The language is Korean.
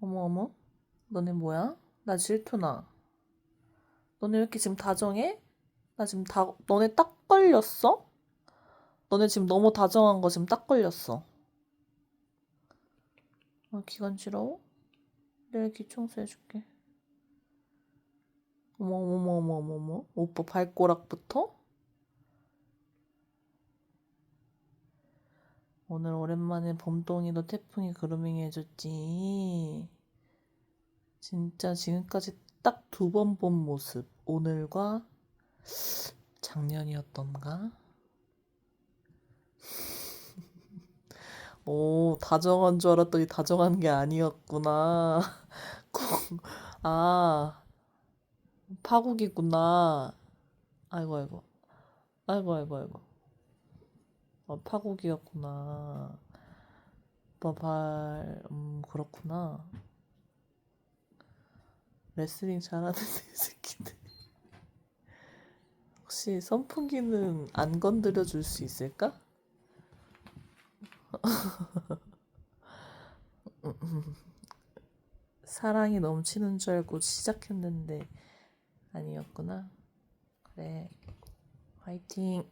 어머 어머 너네 뭐야? 나 질투나 너네 왜 이렇게 지금 다정해? 나 지금 다 너네 딱 걸렸어? 너네 지금 너무 다정한 거 지금 딱 걸렸어 어, 기관지러워? 내일 귀청소 해줄게 어머 어머 어머 어머 어머 오빠 발꼬락부터? 오늘 오랜만에 봄동이도 태풍이 그루밍 해줬지. 진짜 지금까지 딱 두 번 본 모습. 오늘과 작년이었던가? 오, 다정한 줄 알았더니 다정한 게 아니었구나. 아, 파국이구나. 아이고, 아이고. 아이고, 아이고, 아이고. 어, 파국이었구나. 오빠 발, 음, 그렇구나. 레슬링 잘하는 이 새끼들. 혹시 선풍기는 안 건드려 줄 수 있을까? 사랑이 넘치는 줄 알고 시작했는데 아니었구나. 그래. 화이팅.